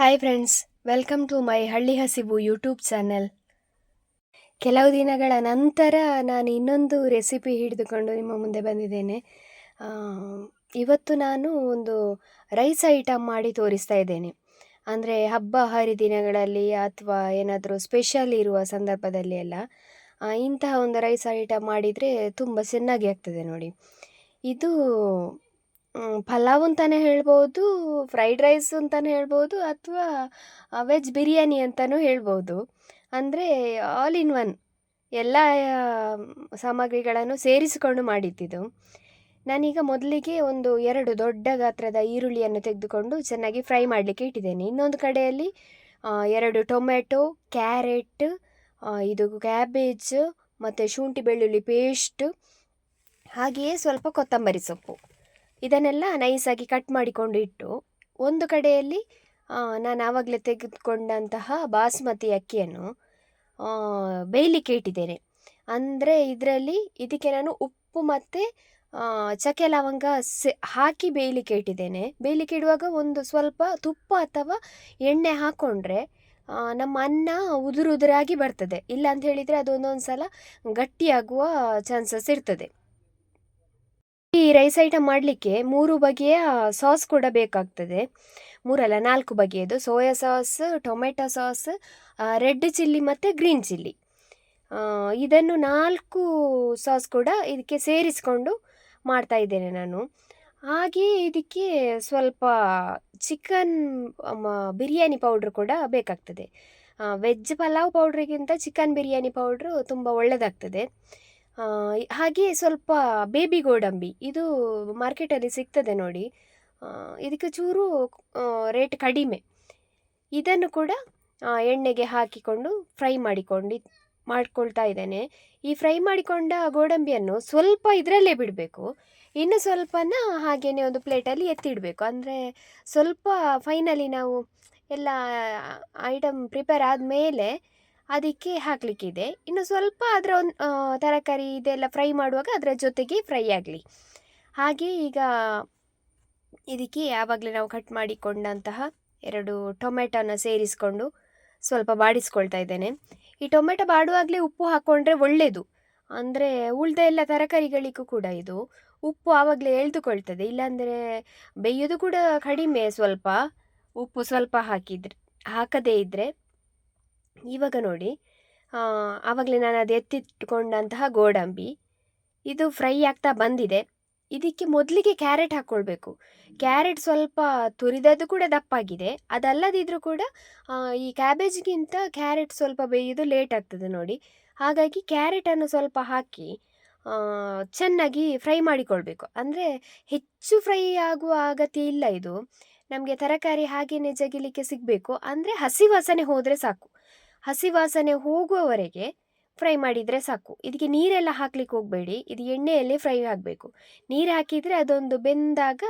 Hi friends welcome to my Halli Hasivu YouTube channel ಕೆಲವು ದಿನಗಳ ನಂತರ ನಾನು ಇನ್ನೊಂದು ರೆಸಿಪಿ ಹಿಡಿದುಕೊಂಡು ನಿಮ್ಮ ಮುಂದೆ ಬಂದಿದ್ದೇನೆ. ಇವತ್ತು ನಾನು ಒಂದು ರೈಸ್ ಐಟಮ್ ಮಾಡಿ ತೋರಿಸ್ತಾ ಇದ್ದೇನೆ. ಅಂದರೆ ಹಬ್ಬ ಹರಿದಿನಗಳಲ್ಲಿ ಅಥವಾ ಏನಾದರೂ ಸ್ಪೆಷಲ್ ಇರುವ ಸಂದರ್ಭದಲ್ಲಿ ಎಲ್ಲ ಇಂತಹ ಒಂದು ರೈಸ್ ಐಟಮ್ ಮಾಡಿದರೆ ತುಂಬ ಚೆನ್ನಾಗಿ ಆಗ್ತದೆ ನೋಡಿ. ಇದು ಪಲಾವ್ ಅಂತಲೇ ಹೇಳ್ಬೋದು ಫ್ರೈಡ್ ರೈಸ್ ಅಂತಲೇ ಹೇಳ್ಬೋದು ಅಥವಾ ವೆಜ್ ಬಿರಿಯಾನಿ ಅಂತಲೂ ಹೇಳ್ಬೋದು. ಅಂದರೆ ಆಲ್ ಇನ್ ಒನ್ ಎಲ್ಲ ಸಾಮಗ್ರಿಗಳನ್ನು ಸೇರಿಸಿಕೊಂಡು ಮಾಡಿದ್ದಿದ್ದು ನಾನೀಗ ಮೊದಲಿಗೆ ಒಂದು ಎರಡು ದೊಡ್ಡ ಗಾತ್ರದ ಈರುಳ್ಳಿಯನ್ನು ತೆಗೆದುಕೊಂಡು ಚೆನ್ನಾಗಿ ಫ್ರೈ ಮಾಡಲಿಕ್ಕೆ ಇಟ್ಟಿದ್ದೇನೆ. ಇನ್ನೊಂದು ಕಡೆಯಲ್ಲಿ ಎರಡು ಟೊಮೆಟೊ ಕ್ಯಾರೆಟ್ ಇದು ಕ್ಯಾಬೇಜ್ ಮತ್ತು ಶುಂಠಿ ಬೆಳ್ಳುಳ್ಳಿ ಪೇಸ್ಟ್ ಹಾಗೆಯೇ ಸ್ವಲ್ಪ ಕೊತ್ತಂಬರಿ ಸೊಪ್ಪು. ಇದನ್ನೆಲ್ಲ ನೈಸಾಗಿ ಕಟ್ ಮಾಡಿಕೊಂಡು ಇಟ್ಟು, ಒಂದು ಕಡೆಯಲ್ಲಿ ನಾನು ಆವಾಗಲೇ ತೆಗೆದುಕೊಂಡಂತಹ ಬಾಸ್ಮತಿ ಅಕ್ಕಿಯನ್ನು ಬೇಯಲಿಕ್ಕೆ ಇಟ್ಟಿದ್ದೇನೆ. ಅಂದರೆ ಇದರಲ್ಲಿ ಇದಕ್ಕೆ ನಾನು ಉಪ್ಪು ಮತ್ತು ಚಕ್ಕೆ ಲವಂಗ ಸೆ, ಹಾಕಿ ಬೇಯಲಿಕ್ಕೆ ಇಟ್ಟಿದ್ದೇನೆ. ಬೇಯಲಿಕ್ಕೆ ಇಡುವಾಗ ಒಂದು ಸ್ವಲ್ಪ ತುಪ್ಪ ಅಥವಾ ಎಣ್ಣೆ ಹಾಕ್ಕೊಂಡ್ರೆ ನಮ್ಮ ಅನ್ನ ಉದುರು ಉದುರಾಗಿ ಬರ್ತದೆ. ಇಲ್ಲ ಅಂತ ಹೇಳಿದರೆ ಅದು ಒಂದೊಂದು ಸಲ ಗಟ್ಟಿಯಾಗುವ ಚಾನ್ಸಸ್ ಇರ್ತದೆ. ಈ ರೈಸ್ ಐಟಮ್ ಮಾಡಲಿಕ್ಕೆ ಮೂರು ಬಗೆಯ ಸಾಸ್ ಕೂಡ ಬೇಕಾಗ್ತದೆ. ಮೂರಲ್ಲ, ನಾಲ್ಕು ಬಗೆಯದು. Soya sauce tomato sauce red chilli ಮತ್ತು ಗ್ರೀನ್ ಚಿಲ್ಲಿ ಇದನ್ನು ನಾಲ್ಕು ಸಾಸ್ ಕೂಡ ಇದಕ್ಕೆ ಸೇರಿಸಿಕೊಂಡು ಮಾಡ್ತಾ ಇದ್ದೇನೆ ನಾನು. ಹಾಗೆ ಇದಕ್ಕೆ ಸ್ವಲ್ಪ ಚಿಕನ್ ಬಿರಿಯಾನಿ ಪೌಡ್ರ್ ಕೂಡ ಬೇಕಾಗ್ತದೆ. ವೆಜ್ ಪಲಾವ್ ಪೌಡ್ರಿಗಿಂತ ಚಿಕನ್ ಬಿರಿಯಾನಿ ಪೌಡ್ರು ತುಂಬ ಒಳ್ಳೆಯದಾಗ್ತದೆ ಹಾಗೆ ಸ್ವಲ್ಪ ಬೇಬಿ ಗೋಡಂಬಿ ಇದು ಮಾರ್ಕೆಟಲ್ಲಿ ಸಿಗ್ತದೆ ನೋಡಿ. ಇದಕ್ಕೆ ಚೂರು ರೇಟ್ ಕಡಿಮೆ. ಇದನ್ನು ಕೂಡ ಎಣ್ಣೆಗೆ ಹಾಕಿಕೊಂಡು ಫ್ರೈ ಮಾಡಿಕೊಂಡು ಮಾಡ್ಕೊಳ್ತಾ ಇದ್ದೇನೆ. ಈ ಫ್ರೈ ಮಾಡಿಕೊಂಡ ಗೋಡಂಬಿಯನ್ನು ಸ್ವಲ್ಪ ಇದರಲ್ಲೇ ಬಿಡಬೇಕು. ಇನ್ನು ಸ್ವಲ್ಪನ ಹಾಗೇನೆ ಒಂದು ಪ್ಲೇಟಲ್ಲಿ ಎತ್ತಿಡಬೇಕು. ಅಂದರೆ ಸ್ವಲ್ಪ ಫೈನಲಿ ನಾವು ಎಲ್ಲ ಐಟಮ್ ಪ್ರಿಪೇರ್ ಆದಮೇಲೆ ಅದಕ್ಕೆ ಹಾಕಲಿಕ್ಕಿದೆ. ಇನ್ನು ಸ್ವಲ್ಪ ಅದರ ಒಂದು ತರಕಾರಿ ಇದೆಲ್ಲ ಫ್ರೈ ಮಾಡುವಾಗ ಅದರ ಜೊತೆಗೆ ಫ್ರೈ ಆಗಲಿ. ಹಾಗೆ ಈಗ ಇದಕ್ಕೆ ಯಾವಾಗಲೇ ನಾವು ಕಟ್ ಮಾಡಿಕೊಂಡಂತಹ ಎರಡು ಟೊಮೆಟೊನ ಸೇರಿಸಿಕೊಂಡು ಸ್ವಲ್ಪ ಬಾಡಿಸ್ಕೊಳ್ತಾ ಇದ್ದೇನೆ. ಈ ಟೊಮೆಟೊ ಬಾಡುವಾಗಲೇ ಉಪ್ಪು ಹಾಕ್ಕೊಂಡ್ರೆ ಒಳ್ಳೆಯದು ಅಂದರೆ ಉಳಿದ ಎಲ್ಲ ತರಕಾರಿಗಳಿಗೂ ಕೂಡ ಇದು ಉಪ್ಪು ಆವಾಗಲೇ ಎಳೆದುಕೊಳ್ತದೆ. ಇಲ್ಲಾಂದರೆ ಬೇಯೋದು ಕೂಡ ಕಡಿಮೆ ಸ್ವಲ್ಪ. ಉಪ್ಪು ಸ್ವಲ್ಪ ಹಾಕಿದ್ರೆ, ಹಾಕದೇ ಇದ್ದರೆ ಇವಾಗ ನೋಡಿ ಆವಾಗಲೇ ನಾನು ಅದು ಎತ್ತಿಟ್ಕೊಂಡಂತಹ ಗೋಡಂಬಿ. ಇದು ಫ್ರೈ ಆಗ್ತಾ ಬಂದಿದೆ. ಇದಕ್ಕೆ ಮೊದಲಿಗೆ ಕ್ಯಾರೆಟ್ ಹಾಕ್ಕೊಳ್ಬೇಕು. ಕ್ಯಾರೆಟ್ ಸ್ವಲ್ಪ ತುರಿದದ್ದು ಕೂಡ ದಪ್ಪಾಗಿದೆ. ಅದಲ್ಲದಿದ್ದರೂ ಕೂಡ ಈ ಕ್ಯಾಬೇಜ್ಗಿಂತ ಕ್ಯಾರೆಟ್ ಸ್ವಲ್ಪ ಬೇಯೋದು ಲೇಟ್ ಆಗ್ತದೆ ನೋಡಿ. ಹಾಗಾಗಿ ಕ್ಯಾರೆಟನ್ನು ಸ್ವಲ್ಪ ಹಾಕಿ ಚೆನ್ನಾಗಿ ಫ್ರೈ ಮಾಡಿಕೊಳ್ಬೇಕು. ಅಂದರೆ ಹೆಚ್ಚು ಫ್ರೈ ಆಗುವ ಅಗತ್ಯ ಇಲ್ಲ ಇದು. ನಮಗೆ ತರಕಾರಿ ಹಾಗೆಯೇ ಜಗಿಲಿಕ್ಕೆ ಸಿಗಬೇಕು. ಅಂದರೆ ಹಸಿ ವಾಸನೆ ಹೋದರೆ ಸಾಕು. ಹಸಿ ವಾಸನೆ ಹೋಗುವವರೆಗೆ ಫ್ರೈ ಮಾಡಿದರೆ ಸಾಕು. ಇದಕ್ಕೆ ನೀರೆಲ್ಲ ಹಾಕ್ಲಿಕ್ಕೆ ಹೋಗಬೇಡಿ. ಇದು ಎಣ್ಣೆಯಲ್ಲೇ ಫ್ರೈ ಆಗಬೇಕು. ನೀರು ಹಾಕಿದರೆ ಅದೊಂದು ಬೆಂದಾಗ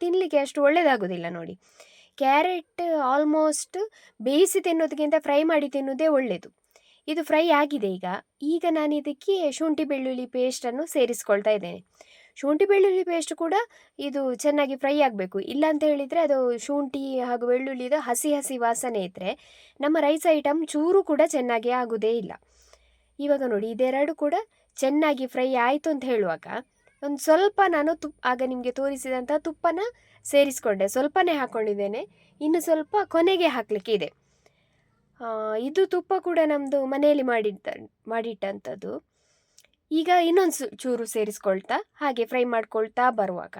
ತಿನ್ನಲಿಕ್ಕೆ ಅಷ್ಟು ಒಳ್ಳೆಯದಾಗೋದಿಲ್ಲ ನೋಡಿ. ಕ್ಯಾರೆಟ್ ಆಲ್ಮೋಸ್ಟ್ ಬೇಯಿಸಿ ತಿನ್ನೋದಕ್ಕಿಂತ ಫ್ರೈ ಮಾಡಿ ತಿನ್ನೋದೇ ಒಳ್ಳೆಯದು ಇದು ಫ್ರೈ ಆಗಿದೆ ಈಗ. ಈಗ ನಾನು ಇದಕ್ಕೆ ಶುಂಠಿ ಬೆಳ್ಳುಳ್ಳಿ ಪೇಸ್ಟನ್ನು ಸೇರಿಸ್ಕೊಳ್ತಾ ಇದ್ದೇನೆ. ಶುಂಠಿ ಬೆಳ್ಳುಳ್ಳಿ ಪೇಸ್ಟ್ ಕೂಡ ಇದು ಚೆನ್ನಾಗಿ ಫ್ರೈ ಆಗಬೇಕು. ಇಲ್ಲ ಅಂತ ಹೇಳಿದರೆ ಅದು ಶುಂಠಿ ಹಾಗೂ ಬೆಳ್ಳುಳ್ಳಿದು ಹಸಿ ಹಸಿ ವಾಸನೆ ಇದ್ದರೆ ನಮ್ಮ ರೈಸ್ ಐಟಮ್ ಚೂರು ಕೂಡ ಚೆನ್ನಾಗಿ ಆಗೋದೇ ಇಲ್ಲ. ಇವಾಗ ನೋಡಿ, ಇದೆರಡು ಕೂಡ ಚೆನ್ನಾಗಿ ಫ್ರೈ ಆಯಿತು ಅಂತ ಹೇಳುವಾಗ ಒಂದು ಸ್ವಲ್ಪ ನಾನು ತುಪ್ಪ ಆಗ ನಿಮಗೆ ತೋರಿಸಿದಂಥ ತುಪ್ಪನ ಸೇರಿಸ್ಕೊಂಡೆ. ಸ್ವಲ್ಪನೇ ಹಾಕ್ಕೊಂಡಿದ್ದೇನೆ ಇನ್ನು ಸ್ವಲ್ಪ ಕೊನೆಗೆ ಹಾಕಲಿಕ್ಕೆ ಇದೆ. ಇದು ತುಪ್ಪ ಕೂಡ ನಮ್ಮದು ಮನೆಯಲ್ಲಿ ಮಾಡಿದ್ದ ಮಾಡಿಟ್ಟಂಥದ್ದು ಈಗ ಇನ್ನೊಂದು ಚೂರು ಸೇರಿಸ್ಕೊಳ್ತಾ, ಹಾಗೆ ಫ್ರೈ ಮಾಡ್ಕೊಳ್ತಾ ಬರುವಾಗ,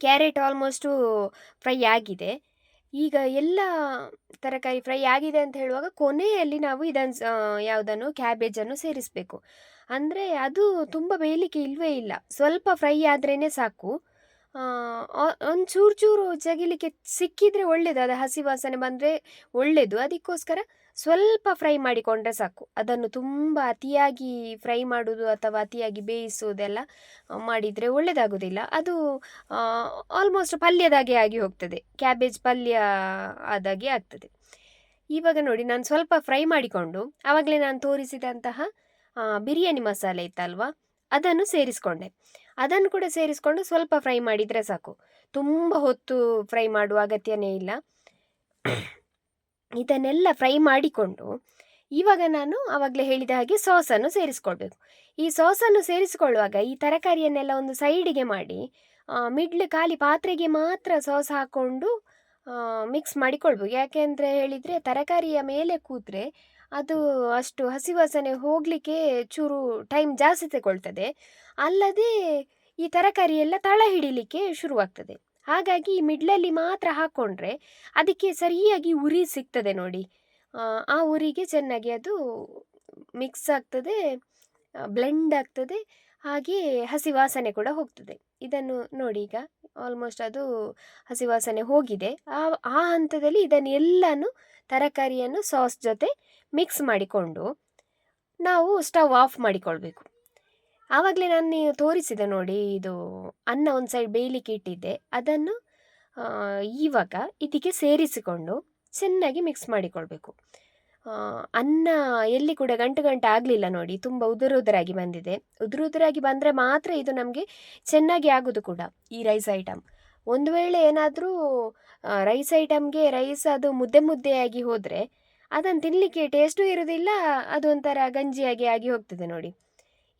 ಕ್ಯಾರೆಟ್ ಆಲ್ಮೋಸ್ಟು ಫ್ರೈ ಆಗಿದೆ. ಈಗ ಎಲ್ಲ ತರಕಾರಿ ಫ್ರೈ ಆಗಿದೆ ಅಂತ ಹೇಳುವಾಗ ಕೊನೆಯಲ್ಲಿ ನಾವು ಇದನ್ನು ಯಾವುದನ್ನು, ಕ್ಯಾಬೇಜನ್ನು ಸೇರಿಸಬೇಕು. ಅಂದರೆ ಅದು ತುಂಬ ಬೇಯಲಿಕ್ಕೆ ಇಲ್ಲವೇ ಇಲ್ಲ. ಸ್ವಲ್ಪ ಫ್ರೈ ಆದ್ರೇ ಸಾಕು. ಒಂದು ಚೂರು ಚೂರು ಜಗಿಲಿಕ್ಕೆ ಸಿಕ್ಕಿದರೆ ಒಳ್ಳೆಯದು ಅದು ಹಸಿ ವಾಸನೆ ಬಂದರೆ ಒಳ್ಳೆಯದು ಅದಕ್ಕೋಸ್ಕರ ಸ್ವಲ್ಪ ಫ್ರೈ ಮಾಡಿಕೊಂಡ್ರೆ ಸಾಕು. ಅದನ್ನು ತುಂಬ ಅತಿಯಾಗಿ ಫ್ರೈ ಮಾಡುವುದು ಅಥವಾ ಅತಿಯಾಗಿ ಬೇಯಿಸುವುದೆಲ್ಲ ಮಾಡಿದರೆ ಒಳ್ಳೆಯದಾಗುವುದಿಲ್ಲ ಅದು ಆಲ್ಮೋಸ್ಟ್ ಪಲ್ಯದಾಗೆ ಆಗಿ ಹೋಗ್ತದೆ. ಕ್ಯಾಬೇಜ್ ಪಲ್ಯ ಆದಾಗೆ ಆಗ್ತದೆ. ಇವಾಗ ನೋಡಿ, ನಾನು ಸ್ವಲ್ಪ ಫ್ರೈ ಮಾಡಿಕೊಂಡು, ಆವಾಗಲೇ ನಾನು ತೋರಿಸಿದಂತಹ ಬಿರಿಯಾನಿ ಮಸಾಲೆ ಇತ್ತಲ್ವಾ? ಅದನ್ನು ಸೇರಿಸ್ಕೊಂಡೆ. ಅದನ್ನು ಕೂಡ ಸೇರಿಸ್ಕೊಂಡು ಸ್ವಲ್ಪ ಫ್ರೈ ಮಾಡಿದರೆ ಸಾಕು. ತುಂಬ ಹೊತ್ತು ಫ್ರೈ ಮಾಡುವ ಅಗತ್ಯನೇ ಇಲ್ಲ. ಇದನ್ನೆಲ್ಲ ಫ್ರೈ ಮಾಡಿಕೊಂಡು ಇವಾಗ ನಾನು ಆವಾಗಲೇ ಹೇಳಿದ ಹಾಗೆ ಸಾಸನ್ನು ಸೇರಿಸ್ಕೊಳ್ಬೇಕು. ಈ ಸಾಸನ್ನು ಸೇರಿಸಿಕೊಳ್ಳುವಾಗ ಈ ತರಕಾರಿಯನ್ನೆಲ್ಲ ಒಂದು ಸೈಡಿಗೆ ಮಾಡಿ ಮಿಡ್ಲ್ ಖಾಲಿ ಪಾತ್ರೆಗೆ ಮಾತ್ರ ಸಾಸ್ ಹಾಕ್ಕೊಂಡು ಮಿಕ್ಸ್ ಮಾಡಿಕೊಳ್ಬೇಕು. ಯಾಕೆಂದರೆ ಹೇಳಿದರೆ ತರಕಾರಿಯ ಮೇಲೆ ಕೂತ್ರೆ ಅದು ಅಷ್ಟು ಹಸಿ ವಾಸನೆ ಹೋಗಲಿಕ್ಕೆ ಚೂರು ಟೈಮ್ ಜಾಸ್ತಿ ತಗೊಳ್ತದೆ. ಅಲ್ಲದೆ ಈ ತರಕಾರಿಯೆಲ್ಲ ತಳ ಹಿಡಿಲಿಕ್ಕೆ ಶುರುವಾಗ್ತದೆ. ಹಾಗಾಗಿ ಮಿಡ್ಲಲ್ಲಿ ಮಾತ್ರ ಹಾಕ್ಕೊಂಡ್ರೆ ಅದಕ್ಕೆ ಸರಿಯಾಗಿ ಉರಿ ಸಿಗ್ತದೆ ನೋಡಿ. ಆ, ಆ ಉರಿಗೆ ಚೆನ್ನಾಗಿ ಅದು ಮಿಕ್ಸ್ ಆಗ್ತದೆ ಬ್ಲೆಂಡ್ ಆಗ್ತದೆ ಹಾಗೆ ಹಸಿ ವಾಸನೆ ಕೂಡ ಹೋಗ್ತದೆ. ಇದನ್ನು ನೋಡಿ ಈಗ ಆಲ್ಮೋಸ್ಟ್ ಅದು ಹಸಿ ವಾಸನೆ ಹೋಗಿದೆ. ಆ ಆ ಹಂತದಲ್ಲಿ ಇದನ್ನು ಎಲ್ಲನೂ ತರಕಾರಿಯನ್ನು ಸಾಸ್ ಜೊತೆ ಮಿಕ್ಸ್ ಮಾಡಿಕೊಂಡು ನಾವು ಸ್ಟವ್ ಆಫ್ ಮಾಡಿಕೊಳ್ಬೇಕು. ಆವಾಗಲೇ ನಾನು ನೀವು ತೋರಿಸಿದೆ ನೋಡಿ, ಇದು ಅನ್ನ ಒಂದು ಸೈಡ್ ಬೇಯಲಿಕ್ಕೆ ಇಟ್ಟಿದ್ದೆ. ಅದನ್ನು ಇವಾಗ ಇದಕ್ಕೆ ಸೇರಿಸಿಕೊಂಡು ಚೆನ್ನಾಗಿ ಮಿಕ್ಸ್ ಮಾಡಿಕೊಳ್ಬೇಕು. ಅನ್ನ ಎಲ್ಲಿ ಕೂಡ ಗಂಟು ಗಂಟು ಆಗಲಿಲ್ಲ ನೋಡಿ, ತುಂಬ ಉದುರು ಉದುರಾಗಿ ಬಂದಿದೆ. ಉದುರು ಉದುರಾಗಿ ಬಂದರೆ ಮಾತ್ರ ಇದು ನಮಗೆ ಚೆನ್ನಾಗಿ ಆಗೋದು ಕೂಡ ಈ ರೈಸ್ ಐಟಮ್ ಒಂದು ವೇಳೆ ಏನಾದರೂ ರೈಸ್ ಐಟಮ್ಗೆ ರೈಸ್ ಅದು ಮುದ್ದೆ ಮುದ್ದೆಯಾಗಿ ಹೋದರೆ ಅದನ್ನು ತಿನ್ನಲಿಕ್ಕೆ ಟೇಸ್ಟೂ ಇರೋದಿಲ್ಲ ಅದೊಂಥರ ಗಂಜಿಯಾಗಿ ಆಗಿ ಹೋಗ್ತದೆ ನೋಡಿ.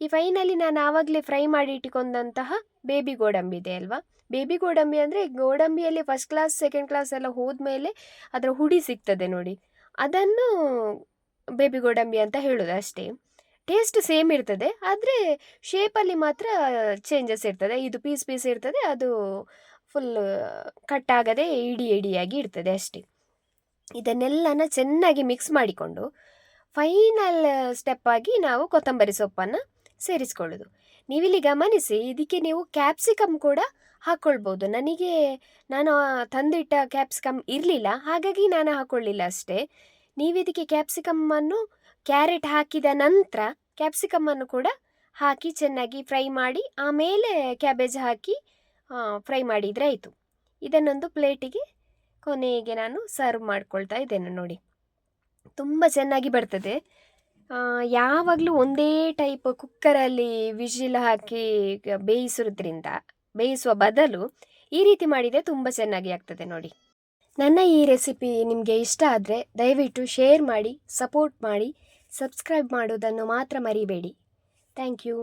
ಈ ಫೈನಲಿ ನಾನು ಆವಾಗಲೇ ಫ್ರೈ ಮಾಡಿ ಇಟ್ಟುಕೊಂಡಂತಹ ಬೇಬಿ ಗೋಡಂಬಿ ಇದೆ ಅಲ್ವಾ? ಬೇಬಿ ಗೋಡಂಬಿ ಅಂದರೆ ಗೋಡಂಬಿಯಲ್ಲಿ ಫಸ್ಟ್ ಕ್ಲಾಸ್ ಸೆಕೆಂಡ್ ಕ್ಲಾಸ್ ಎಲ್ಲ ಹೋದ್ಮೇಲೆ ಅದರ ಹುಡಿ ಸಿಗ್ತದೆ ನೋಡಿ. ಅದನ್ನು ಬೇಬಿ ಗೋಡಂಬಿ ಅಂತ ಹೇಳೋದು ಅಷ್ಟೇ. ಟೇಸ್ಟ್ ಸೇಮ್ ಇರ್ತದೆ, ಆದರೆ ಶೇಪಲ್ಲಿ ಮಾತ್ರ ಚೇಂಜಸ್ ಇರ್ತದೆ. ಇದು ಪೀಸ್ ಪೀಸ್ ಇರ್ತದೆ, ಅದು ಫುಲ್ ಕಟ್ ಆಗದೆ ಇಡಿ ಇಡಿಯಾಗಿ ಇರ್ತದೆ ಅಷ್ಟೇ. ಇದನ್ನೆಲ್ಲನ ಚೆನ್ನಾಗಿ ಮಿಕ್ಸ್ ಮಾಡಿಕೊಂಡು ಫೈನಲ್ ಸ್ಟೆಪ್ಪಾಗಿ ನಾವು ಕೊತ್ತಂಬರಿ ಸೊಪ್ಪನ್ನು ಸೇರಿಸ್ಕೊಳ್ಳೋದು. ನೀವಿಲ್ಲಿ ಗಮನಿಸಿ, ಇದಕ್ಕೆ ನೀವು ಕ್ಯಾಪ್ಸಿಕಮ್ ಕೂಡ ಹಾಕ್ಕೊಳ್ಬೋದು ನನಗೆ, ನಾನು ತಂದಿಟ್ಟ ಕ್ಯಾಪ್ಸಿಕಮ್ ಇರಲಿಲ್ಲ, ಹಾಗಾಗಿ ನಾನು ಹಾಕ್ಕೊಳ್ಳಿಲ್ಲ ಅಷ್ಟೇ. ನೀವು ಇದಕ್ಕೆ ಕ್ಯಾಪ್ಸಿಕಮ್ಮನ್ನು ಕ್ಯಾರೆಟ್ ಹಾಕಿದ ನಂತರ ಕ್ಯಾಪ್ಸಿಕಮ್ಮನ್ನು ಕೂಡ ಹಾಕಿ ಚೆನ್ನಾಗಿ ಫ್ರೈ ಮಾಡಿ, ಆಮೇಲೆ ಕ್ಯಾಬೇಜ್ ಹಾಕಿ ಫ್ರೈ ಮಾಡಿದರೆ ಆಯಿತು. ಇದನ್ನೊಂದು ಪ್ಲೇಟಿಗೆ ಕೊನೆಗೆ ನಾನು ಸರ್ವ್ ಮಾಡ್ಕೊಳ್ತಾ ಇದ್ದೇನೆ ನೋಡಿ. ತುಂಬ ಚೆನ್ನಾಗಿ ಬರ್ತದೆ. ಯಾವಾಗಲೂ ಒಂದೇ ಟೈಪ್ ಕುಕ್ಕರಲ್ಲಿ ವಿಜಿಲ್ ಹಾಕಿ ಬೇಯಿಸೋದ್ರಿಂದ ಬೇಯಿಸುವ ಬದಲು ಈ ರೀತಿ ಮಾಡಿದರೆ ತುಂಬ ಚೆನ್ನಾಗಿ ಆಗ್ತದೆ ನೋಡಿ. ನನ್ನ ಈ ರೆಸಿಪಿ ನಿಮಗೆ ಇಷ್ಟ ಆದರೆ ದಯವಿಟ್ಟು ಶೇರ್ ಮಾಡಿ ಸಪೋರ್ಟ್ ಮಾಡಿ ಸಬ್ಸ್ಕ್ರೈಬ್ ಮಾಡೋದನ್ನು ಮಾತ್ರ ಮರಿಬೇಡಿ. Thank you